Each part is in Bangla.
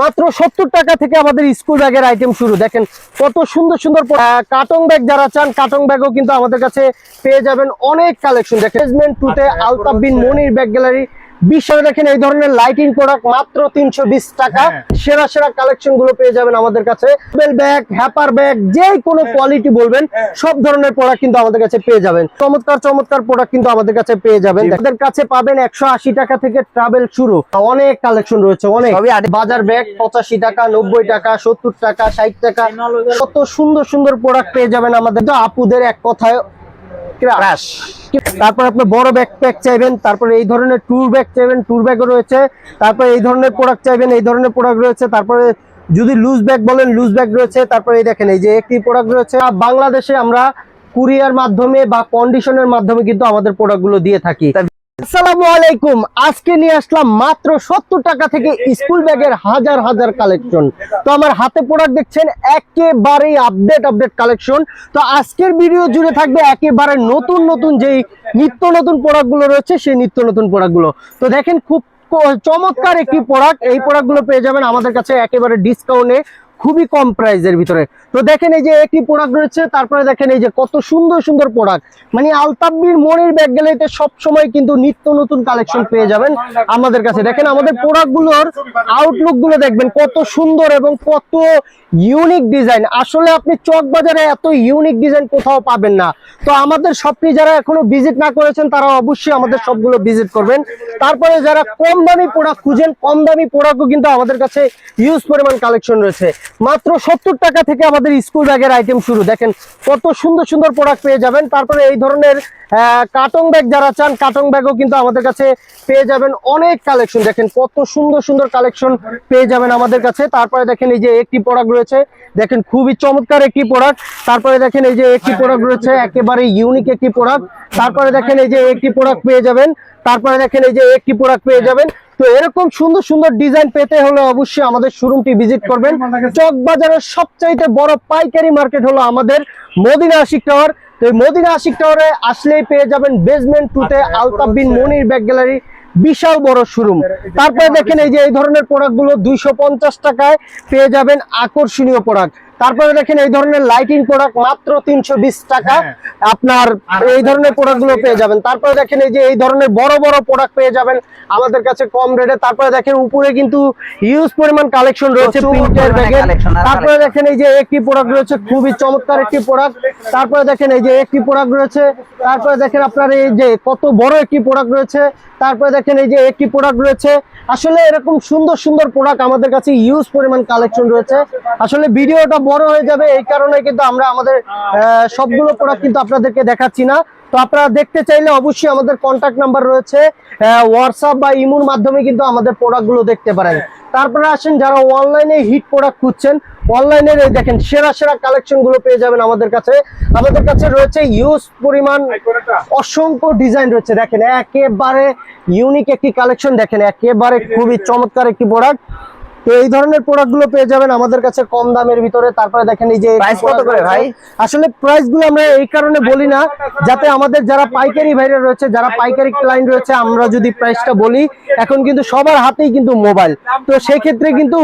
মাত্র সত্তর টাকা থেকে আমাদের স্কুল ব্যাগের আইটেম শুরু। দেখেন কত সুন্দর সুন্দর কাটং ব্যাগ যারা চান কাটং ব্যাগও কিন্তু আমাদের কাছে পেয়ে যাবেন অনেক কালেকশন দেখেন টুতে আলতাবিন মনির ব্যাগ গ্যালারি বিশাল দেখেন এই ধরনের লাইটিং প্রোডাক্ট মাত্র তিনশো টাকা। সেরা সেরা কালেকশনগুলো পেয়ে যাবেন আমাদের কাছে। ব্যাগ হ্যাপার ব্যাগ যে কোনো কোয়ালিটি বলবেন সব ধরনের প্রোডাক্ট কিন্তু আমাদের কাছে পেয়ে যাবেন। চমৎকার চমৎকার প্রোডাক্ট কিন্তু আমাদের কাছে পেয়ে যাবেন। আমাদের কাছে পাবেন একশো আশি টাকা থেকে ট্রাভেল শুরু। অনেক কালেকশন রয়েছে অনেক। বাজার ব্যাগ পঁচাশি টাকা নব্বই টাকা সত্তর টাকা ষাট টাকা কত সুন্দর সুন্দর প্রোডাক্ট পেয়ে যাবেন আমাদের। আপুদের এক কথায়। ক্রাশ তারপর আপনি বড় ব্যাকপ্যাক চাইবেন, তারপরে এই ধরনের ট্যুর ব্যাগ চাইবেন ট্যুর ব্যাগও রয়েছে। তারপরে এই ধরনের প্রোডাক্ট চাইবেন, এই ধরনের প্রোডাক্ট রয়েছে। তারপরে যদি লুজ ব্যাগ বলেন লুজ ব্যাগ রয়েছে। তারপরে এই দেখেন, এই যে একটি প্রোডাক্ট রয়েছে। বাংলাদেশে আমরা কুরিয়ার মাধ্যমে বা কন্ডিশনের মাধ্যমে কিন্তু আমাদের প্রোডাক্টগুলো দিয়ে থাকি। একেবারেই আপডেট আপডেট কালেকশন তো আজকের ভিডিও জুড়ে থাকবে একেবারে নতুন নতুন নিত্য নতুন প্রোডাক্টগুলো রয়েছে, সেই নিত্য নতুন তো দেখেন খুব চমৎকার একটি প্রোডাক্ট এই প্রোডাক্টগুলো পেয়ে যাবেন আমাদের কাছে একেবারে ডিসকাউন্টে খুবই কম প্রাইসের ভিতরে। তো দেখেন এই যে একটি প্রোডাক্ট রয়েছে, তারপরে দেখেন এই যে কত সুন্দর সুন্দর প্রোডাক্ট মানে আলতাব্বির মনির ব্যাগ গ্যালারিতে সব সময় কিন্তু নিত্য নতুন কালেকশন পেয়ে যাবেন আমাদের কাছে। দেখেন আমাদের প্রোডাক্টগুলোর আউটলুকগুলো দেখবেন, কত সুন্দর এবং কত ইউনিক ডিজাইন আসলে আপনি চক বাজারে এত ইউনিক ডিজাইন কোথাও পাবেন না। তো আমাদের শপটি যারা এখনও ভিজিট না করেছেন, তারা অবশ্যই আমাদের সবগুলো ভিজিট করবেন। তারপরে যারা কম দামি প্রোডাক্ট খুঁজেন, কম দামি প্রোডাক্টও কিন্তু আমাদের কাছে ইউজ পরিমাণ কালেকশন রয়েছে। মাত্র সত্তর টাকা থেকে আমাদের স্কুল ব্যাগের আইটেম শুরু। দেখেন কত সুন্দর সুন্দর প্রোডাক্ট পেয়ে যাবেন। তারপরে এই ধরনের কাটং ব্যাগ যারা চান কাটং ব্যাগও কিন্তু আমাদের কাছে পেয়ে যাবেন অনেক কালেকশন দেখেন কত সুন্দর সুন্দর কালেকশন পেয়ে যাবেন আমাদের কাছে। তারপরে দেখেন এই যে একটি প্রোডাক্ট রয়েছে। দেখেন খুবই চমৎকার একটি প্রোডাক্ট তারপরে দেখেন এই যে একটি প্রোডাক্ট রয়েছে, একেবারে ইউনিক একটি প্রোডাক্ট তারপরে দেখেন এই যে একটি প্রোডাক্ট পেয়ে যাবেন। তারপরে দেখেন এই যে একটি প্রোডাক্ট পেয়ে যাবেন। তো এরকম সুন্দর সুন্দর ডিজাইন পেতে হলে অবশ্যই আমাদের শোরুমটি ভিজিট করবেন। চক বাজারের সবচাইতে বড় পাইকারি মার্কেট হলো আমাদের মদিনা আশিক টাওয়ার তো এই মদিনা আশিক টাওয়ারে আসলেই পেয়ে যাবেন বেসমেন্ট টুতে আলতাবিন মনির ব্যাগ গ্যালারি বিশাল বড় শোরুম তারপরে দেখেন এই যে এই ধরনের প্রোডাক্টগুলো দুইশো পঞ্চাশ টাকায় পেয়ে যাবেন আকর্ষণীয় প্রোডাক্ট তারপরে দেখেন এই ধরনের লাইটিং প্রোডাক্ট মাত্র তিনশো বিশ টাকা। আপনার এই ধরনের প্রোডাক্টগুলো পেয়ে যাবেন। তারপরে দেখেন এই যে এই ধরনের বড় বড় প্রোডাক্ট পেয়ে যাবেন। আমাদের কাছে কম রেটে তারপরে দেখেন উপরে কিন্তু ইউজ পরিমাণ কালেকশন রয়েছে প্রিন্টের ব্যাগের তারপরে দেখেন এই যে একটি প্রোডাক্ট রয়েছে খুবই চমৎকার একটি প্রোডাক্ট তারপরে দেখেন এই যে একটি প্রোডাক্ট রয়েছে। তারপরে দেখেন আপনার এই যে কত বড় একটি প্রোডাক্ট রয়েছে। তারপরে দেখেন এই যে একটি প্রোডাক্ট রয়েছে। আসলে এরকম সুন্দর সুন্দর প্রোডাক্ট আমাদের কাছে ইউজ পরিমাণ কালেকশন রয়েছে। আসলে ভিডিওটা বড় হয়ে যাবে এই কারণে কিন্তু আমরা আমাদের সবগুলো প্রোডাক্ট কিন্তু আপনাদেরকে দেখাচ্ছি না। তো আপনারা দেখতে চাইলে অবশ্যই আমাদের কন্ট্যাক্ট নাম্বার রয়েছে হোয়াটসঅ্যাপ বা ইমুর মাধ্যমে কিন্তু আমাদের প্রোডাক্টগুলো দেখতে পারেন। তারপরে আসেন যারা অনলাইনে হিট প্রোডাক্ট খুঁজছেন অনলাইনের এই দেখেন সেরা সেরা কালেকশনগুলো পেয়ে যাবেন আমাদের কাছে। আমাদের কাছে রয়েছে ইউজ পরিমাণ অসংখ্য ডিজাইন রয়েছে। দেখেন একেবারে ইউনিক একটি কালেকশন দেখেন একেবারে খুবই চমৎকার একটি প্রোডাক্ট তো এই ধরনের প্রোডাক্টগুলো পেয়ে যাবেন আমাদের কাছে কম দামের ভিতরে। তারপরে দেখেন এই যে Price কত করে ভাই? আসলে প্রাইসগুলো আমরা এই কারণে বলি না যাতে আমাদের যারা পাইকারি ভাইরা রয়েছে যারা পাইকারি ক্লায়েন্ট রয়েছে আমরা যদি প্রাইসটা বলি এখন কিন্তু সবার হাতেই কিন্তু মোবাইল তো সেই ক্ষেত্রে কিন্তু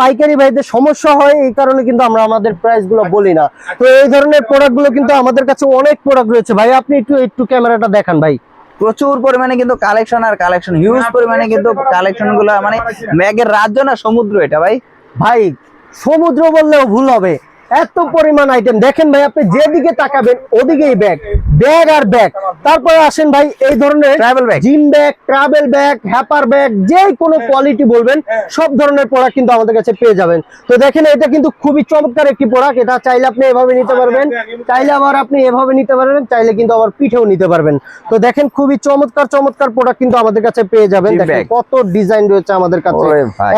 পাইকারি ভাইদের সমস্যা হয় এই কারণে কিন্তু আমরা আমাদের প্রাইসগুলো বলি না। তো এই ধরনের প্রোডাক্টগুলো কিন্তু আমাদের কাছে অনেক প্রোডাক্ট রয়েছে। ভাই আপনি একটু একটু ক্যামেরাটা দেখান ভাই। প্রচুর পরিমাণে কিন্তু কালেকশন আর কালেকশন হিউজ পরিমাণে কিন্তু কালেকশনগুলো মানে ম্যাগের রাজ্য না সমুদ্র এটা ভাই। ভাই সমুদ্র বললেও ভুল হবে। এত পরিমাণ আইটেম দেখেন ভাই আপনি যেদিকে তাকাবেন ওদিকেই ব্যাগ ব্যাগ আর ব্যাগ তারপরে আসেন ভাই এই ধরনের Travel bag। Gym bag travel bag হ্যাপার bag যে কোনো কোয়ালিটি বলবেন সব ধরনের প্রোডাক্ট কিন্তু আমাদের কাছে পেয়ে যাবেন। তো দেখেন এটা কিন্তু খুবই চমৎকার একটি প্রোডাক্ট এটা চাইলে আপনি এভাবে নিতে পারবেন। চাইলে আবার আপনি এভাবে নিতে পারবেন চাইলে কিন্তু আবার পিঠেও নিতে পারবেন। তো দেখেন খুবই চমৎকার চমৎকার প্রোডাক্ট কিন্তু আমাদের কাছে পেয়ে যাবেন। দেখেন কত ডিজাইন রয়েছে আমাদের কাছে।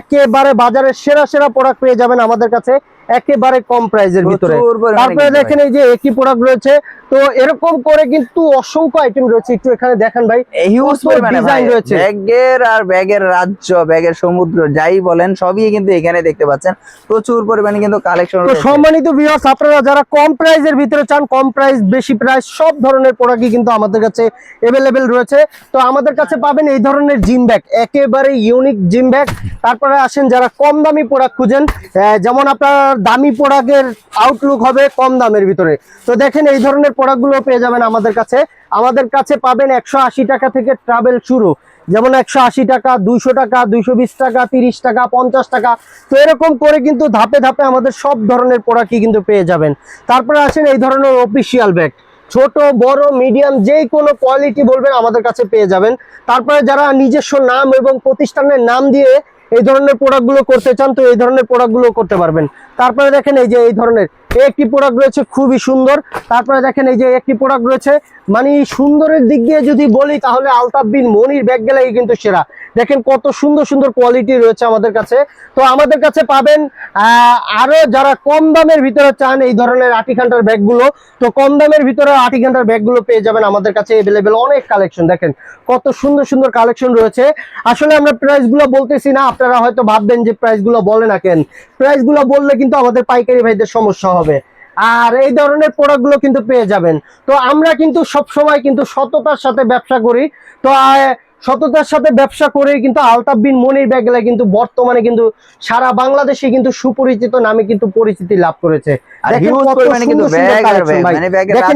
একেবারে বাজারের সেরা সেরা প্রোডাক্ট পেয়ে যাবেন আমাদের কাছে। একেবারে কম প্রাইজের ভিতরে প্রচুর পরিমাণে তারপরে কিন্তু দেখেন এই যে একই প্রোডাক্ট রয়েছে তো এরকম করে কিন্তু অসংখ্য আইটেম রয়েছে একটু এখানে দেখেন ভাই হিউজ কত পরিমাণে design ভাই। রয়েছে। ব্যাগের আর ব্যাগের রাজ্য ব্যাগের সমুদ্র যাই বলেন সবই কিন্তু এখানে দেখতে পাচ্ছেন প্রচুর পরিমাণে কিন্তু কালেকশন তো সম্মানিত ভিউয়ার্স আপনারা যারা কম প্রাইজের ভিতরে চান কম প্রাইস বেশি প্রাইস সব ধরনের প্রোডাক্টই কিন্তু আমাদের কাছে अवेलेबल রয়েছে তো আমাদের কাছে পাবেন এই ধরনের জিম ব্যাগ একেবারে ইউনিক জিম ব্যাগ তারপরে আসেন যারা কম দামি প্রোডাক্ট খুঁজেন আহ, যেমন আপনার দামি প্রোডাক্টের আউটলুক হবে কম দামের ভিতরে। তো দেখেন এই ধরনের প্রোডাক্টগুলো পেয়ে যাবেন আমাদের কাছে। আমাদের কাছে পাবেন একশো আশি টাকা থেকে ট্রাভেল শুরু। যেমন একশো আশি টাকা, দুইশো টাকা, দুইশো বিশ টাকা, তিরিশ টাকা, পঞ্চাশ টাকা। তো এরকম করে কিন্তু ধাপে ধাপে আমাদের সব ধরনের প্রোডাক্টই কিন্তু পেয়ে যাবেন। তারপরে আসেন এই ধরনের অফিসিয়াল ব্যাগ ছোট, বড় মিডিয়াম যেই কোনো কোয়ালিটি বলবেন আমাদের কাছে পেয়ে যাবেন। তারপরে যারা নিজস্ব নাম এবং প্রতিষ্ঠানের নাম দিয়ে এই ধরনের প্রোডাক্টগুলো করতে চান তো এই ধরনের প্রোডাক্টগুলো করতে পারবেন। তারপরে দেখেন এই যে এই ধরনের একটি প্রোডাক্ট রয়েছে খুবই সুন্দর। তারপরে দেখেন এই যে একটি প্রোডাক্ট রয়েছে। মানে সুন্দরের দিক দিয়ে যদি বলি তাহলে আলতাফ বিন মনির ব্যাগ গেলেই কিন্তু সেরা। দেখেন কত সুন্দর সুন্দর কোয়ালিটি রয়েছে আমাদের কাছে। তো আমাদের কাছে পাবেন আরও যারা কম দামের ভিতরে চান এই ধরনের আটি ঘণ্টার ব্যাগগুলো তো কম দামের ভিতরে আটি ঘণ্টার ব্যাগগুলো পেয়ে যাবেন আমাদের কাছে এভেলেবেল অনেক কালেকশন দেখেন কত সুন্দর সুন্দর কালেকশন রয়েছে। আসলে আমরা প্রাইসগুলো বলতেছি না, আপনারা হয়তো ভাববেন যে প্রাইসগুলো বলে না কেন। প্রাইসগুলো বললে কিন্তু আমাদের পাইকারি ভাইদের সমস্যা হবে। আর এই ধরনের প্রোডাক্টগুলো কিন্তু পেয়ে যাবেন। তো আমরা কিন্তু সব সময় কিন্তু সততার সাথে ব্যবসা করি। তো সততার সাথে ব্যবসা করে কিন্তু আলতাফ বিন মনির ব্যাগলা কিন্তু বর্তমানে কিন্তু সারা বাংলাদেশে কিন্তু সুপরিচিত নামে কিন্তু পরিচিতি লাভ করেছে। দেখেন। মানে।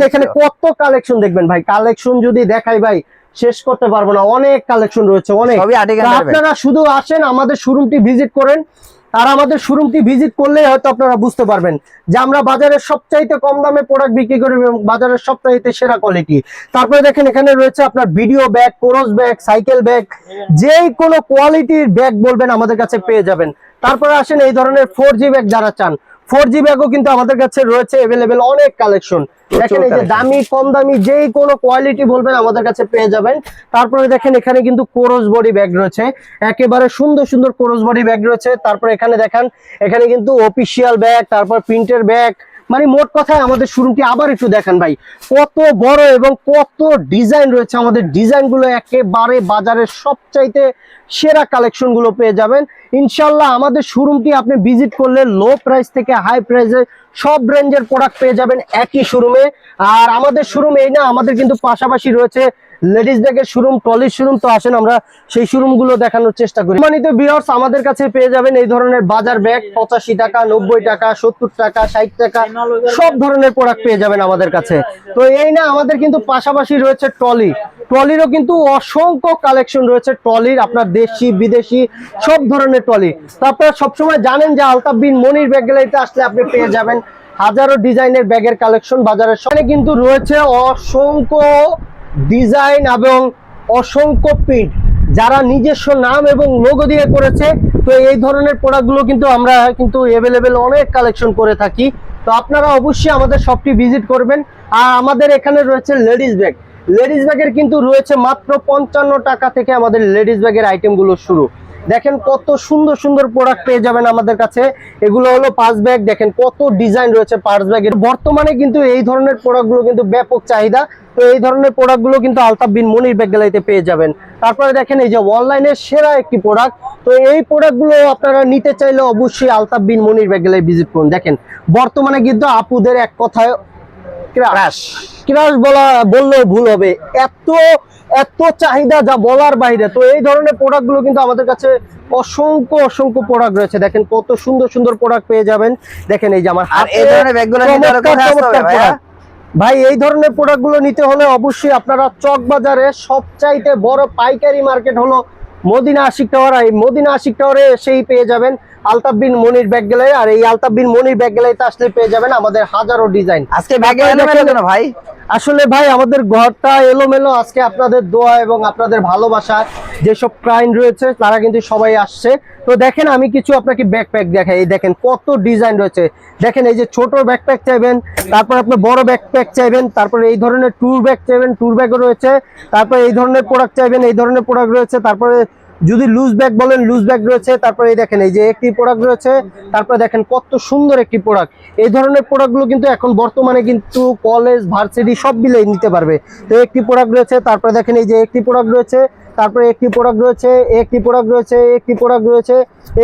এখানে কত কালেকশন দেখবেন ভাই। কালেকশন যদি দেখাই ভাই শেষ করতে পারব না। অনেক কালেকশন রয়েছে অনেক। আপনারা শুধু আসেন আমাদের শোরুমটি ভিজিট করেন। আর আমাদের শোরুমটি ভিজিট করলে হয়তো আপনারা বুঝতে পারবেন যে আমরা বাজারের সবচাইতে কম দামে প্রোডাক্ট বিক্রি করি এবং বাজারের সবচাইতে সেরা কোয়ালিটি তারপরে দেখেন, এখানে রয়েছে আপনার ভিডিও ব্যাগ কোরস ব্যাগ সাইকেল ব্যাগ যেই কোনো কোয়ালিটির ব্যাগ বলবেন আমাদের কাছে পেয়ে যাবেন। তারপরে আসেন এই ধরনের ফোর জি ব্যাগ যারা চান। ফোর জি ব্যাগও কিন্তু আমাদের কাছে রয়েছে এভেলেবেল অনেক কালেকশন দেখেন এই যে দামি কম দামি যেই কোনো কোয়ালিটি বলবেন আমাদের কাছে পেয়ে যাবেন। তারপরে দেখেন এখানে কিন্তু কোরস বডি ব্যাগ রয়েছে। একেবারে সুন্দর সুন্দর কোরস বডি ব্যাগ রয়েছে। তারপরে এখানে দেখেন এখানে কিন্তু অফিসিয়াল ব্যাগ তারপর প্রিন্টের ব্যাগ মানে মোট কথায় আমাদের শোরুমটি আবার একটু দেখেন ভাই। কত বড় এবং কত ডিজাইন রয়েছে আমাদের ডিজাইনগুলো একেবারে বাজারের সবচাইতে সেরা কালেকশনগুলো পেয়ে যাবেন। ইনশাল্লাহ আমাদের শোরুমটি আপনি ভিজিট করলে লো প্রাইস থেকে হাই প্রাইসের সব রেঞ্জের প্রোডাক্ট পেয়ে যাবেন একই শোরুমে। আর আমাদের শোরুম এই না, আমাদের কিন্তু পাশাপাশি রয়েছে লেডিস ব্যাগের শোরুম ট্রলির শোরুম তো আসেন আমরা, সেই শোরুমগুলো দেখানোর চেষ্টা করি। মানিত বিয়ার্স আমাদের কাছে পেয়ে যাবেন এই ধরনের বাজার ব্যাগ পঁচাশি টাকা, নব্বই টাকা, সত্তর টাকা, ষাট টাকা, সব ধরনের প্রোডাক্ট পেয়ে যাবেন আমাদের কাছে। তো এই না, আমাদের কিন্তু পাশাপাশি রয়েছে ট্রলি ট্রলিরও কিন্তু অসংখ্য কালেকশন রয়েছে। ট্রলির আপনার দেশি, বিদেশি, সব ধরনের ট্রলি তো আপনারা সবসময় জানেন যে আলতাফ বিন মনির ব্যাগ গ্যালারিতে আসলে আপনি পেয়ে যাবেন হাজারো ডিজাইনের ব্যাগের কালেকশন বাজারের সঙ্গে কিন্তু রয়েছে অসংখ্য ডিজাইন এবং অসংখ্য প্রিন্ট যারা নিজস্ব নাম এবং লোগো দিয়ে করেছে, তো এই ধরনের প্রোডাক্টগুলো কিন্তু আমরা কিন্তু অ্যাভেলেবেল অনেক কালেকশন করে থাকি। তো আপনারা অবশ্যই আমাদের শপটি ভিজিট করবেন। আর আমাদের এখানে রয়েছে লেডিস ব্যাগ লেডিস ব্যাগের কিন্তু রয়েছে মাত্র পঞ্চান্ন টাকা থেকে আমাদের লেডিস ব্যাগের আইটেমগুলো শুরু। দেখেন কত সুন্দর সুন্দর প্রোডাক্ট পেয়ে যাবেন আমাদের কাছে। এগুলো হলো পাঁচ ব্যাগ দেখেন কত ডিজাইন রয়েছে পাঁচ ব্যাগের বর্তমানে কিন্তু এই ধরনের প্রোডাক্টগুলো কিন্তু ব্যাপক চাহিদা। তো এই ধরনের প্রোডাক্টগুলো কিন্তু আলতাফ বিন মনির ব্যাগ গ্যালারিতে পেয়ে যাবেন। তারপরে দেখেন এই যে অনলাইনের সেরা একটি প্রোডাক্ট তো এই প্রোডাক্টগুলো আপনারা নিতে চাইলে অবশ্যই Altaf Bin Monir bag gallery visit করুন। দেখেন বর্তমানে কিন্তু আপুদের এক কথায় ক্রাশ। ক্রাশ। বলা বললেও ভুল হবে। এত এত চাহিদা যা বলার বাইরে। তো এই ধরনের প্রোডাক্টগুলো কিন্তু আমাদের কাছে অসংখ্য অসংখ্য প্রোডাক্ট রয়েছে। দেখেন কত সুন্দর সুন্দর প্রোডাক্ট পেয়ে যাবেন। দেখেন এই যে আমার এই ধরনের ব্যাগগুলো ভাই, এই ধরনের প্রোডাক্টগুলো নিতে হলে অবশ্যই আপনারা চক বাজারে সবচাইতে বড় পাইকারি মার্কেট হলো মদিনা আশিক টাওয়ার এই মদিনা আশিক টাওয়ারে সেই পেয়ে যাবেন। আলতাফ বিন মনির ব্যাগ গ্যালারি আর এই আলতাফ বিন মনির ব্যাগ গ্যালারিতে আসলে পেয়ে যাবেন আমাদের হাজারো ডিজাইন আজকে ব্যাগে ভাই? আসলে ভাই আমাদের ঘরটা এলোমেলো আজকে আপনাদের দোয়া এবং আপনাদের ভালোবাসা যেসব ক্লায়েন্ট রয়েছে তারা কিন্তু সবাই আসছে। তো দেখেন আমি কিছু আপনাকে ব্যাকপ্যাক দেখাই। এই দেখেন কত ডিজাইন রয়েছে। দেখেন এই যে ছোট ব্যাকপ্যাক চাইবেন তারপর আপনি বড় ব্যাকপ্যাক চাইবেন তারপর এই ধরনের ট্যুর ব্যাগ চাইবেন ট্যুর ব্যাগও রয়েছে। তারপর এই ধরনের প্রোডাক্ট চাইবেন এই ধরনের প্রোডাক্ট রয়েছে। তারপরে যদি লুজ ব্যাগ বলেন লুজ ব্যাগ রয়েছে তারপরে এই দেখেন এই যে একটি প্রোডাক্ট রয়েছে তারপরে দেখেন কত সুন্দর একটি প্রোডাক্ট এই ধরনের প্রোডাক্টগুলো কিন্তু এখন বর্তমানে কিন্তু কলেজ ভার্সিটি সব মিলে নিতে পারবে। তো একটি প্রোডাক্ট রয়েছে তারপরে দেখেন এই যে একটি প্রোডাক্ট রয়েছে তারপরে একটি প্রোডাক্ট রয়েছে একটি প্রোডাক্ট রয়েছে একটি প্রোডাক্ট রয়েছে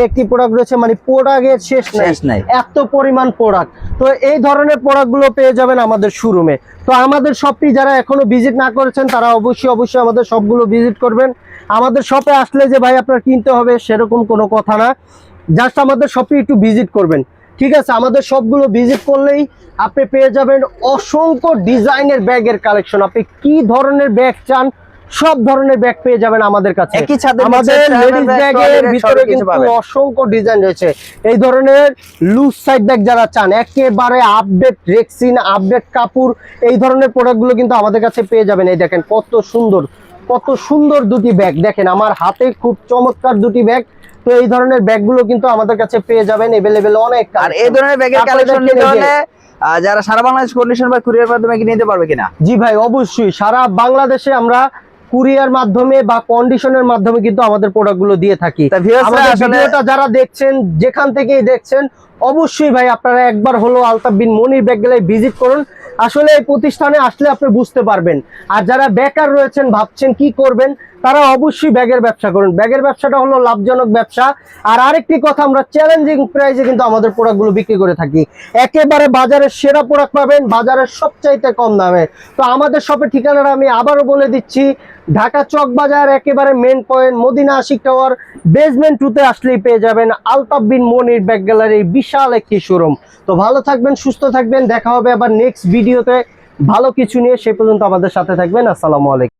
একটি প্রোডাক্ট রয়েছে মানে প্রোডাক্টের শেষ নাই। শেষ নাই। এত পরিমাণ প্রোডাক্ট তো এই ধরনের প্রোডাক্টগুলো পেয়ে যাবেন আমাদের শোরুমে তো আমাদের শপটি যারা এখনও ভিজিট না করেছেন তারা অবশ্যই অবশ্যই আমাদের সবগুলো ভিজিট করবেন। আমাদের শপে আসলে যে ভাই আপনার কিনতে হবে সেরকম কোনো কথা না। জাস্ট আমাদের শপটি একটু ভিজিট করবেন। ঠিক আছে? আমাদের সবগুলো ভিজিট করলেই আপনি পেয়ে যাবেন অসংখ্য ডিজাইনের ব্যাগের কালেকশন আপনি কি ধরনের ব্যাগ চান সব ধরনের ব্যাগ পেয়ে যাবেন আমাদের কাছে। একই ছাদের আমাদের লেডিস ব্যাগের ভিতরে কিন্তু অসংখ্য ডিজাইন রয়েছে। এই ধরনের লুজ সাইড ব্যাগ যারা চান একেবারে আপডেট রেক্সিন আপডেট কাপড় এই ধরনের প্রোডাক্টগুলো কিন্তু আমাদের কাছে পেয়ে যাবেন। এই দেখেন কত সুন্দর কত সুন্দর দুটি ব্যাগ দেখেন আমার হাতে খুব চমৎকার দুটি ব্যাগ তো এই ধরনের ব্যাগগুলো কিন্তু আমাদের কাছে পেয়ে যাবেন এভেলেবেল অনেক আর এই ধরনের ব্যাগের কালেকশন নিতে হলে যারা সারা বাংলাদেশ কন্ডিশন বা কুরিয়ার মাধ্যমে কি নিতে পারবে কিনা? জি ভাই অবশ্যই। সারা বাংলাদেশে আমরা কুরিয়ার মাধ্যমে বা কন্ডিশনের মাধ্যমে কিন্তু আমাদের প্রোডাক্টগুলো দিয়ে থাকি। ভিডিওটা যারা দেখছেন যেখান থেকেই দেখছেন অবশ্যই ভাই, আপনারা একবার হলো Altaf Bin Monir bag gallery visit করুন। আসলে এই প্রতিষ্ঠানে আসলে আপনি বুঝতে পারবেন। আর যারা বেকার রয়েছেন, ভাবছেন কি করবেন, তারা অবশ্যই ব্যাগের ব্যবসা করুন। ব্যাগের ব্যবসাটা হলো লাভজনক ব্যবসা। আর আরেকটি কথা, আমরা চ্যালেঞ্জিং প্রাইসে কিন্তু আমাদের প্রোডাক্টগুলো বিক্রি করে থাকি। একেবারে বাজারের সেরা প্রোডাক্ট পাবেন, বাজারের সবচাইতে কম দামে। তো আমাদের শপের ঠিকানাটা আমি আবারও বলে দিচ্ছি। ঢাকা চক বাজার, একেবারে main point Madina Ashiq tower basement টুতে আসলেই পেয়ে যাবেন আলতাফ বিন মনির ব্যাগ গ্যালারির বিশাল একটি শোরুম তো ভালো থাকবেন, সুস্থ থাকবেন। দেখা হবে আবার নেক্সট ভিডিওতে ভালো কিছু নিয়ে সে পর্যন্ত আমাদের সাথে থাকবেন। আসসালামু আলাইকুম।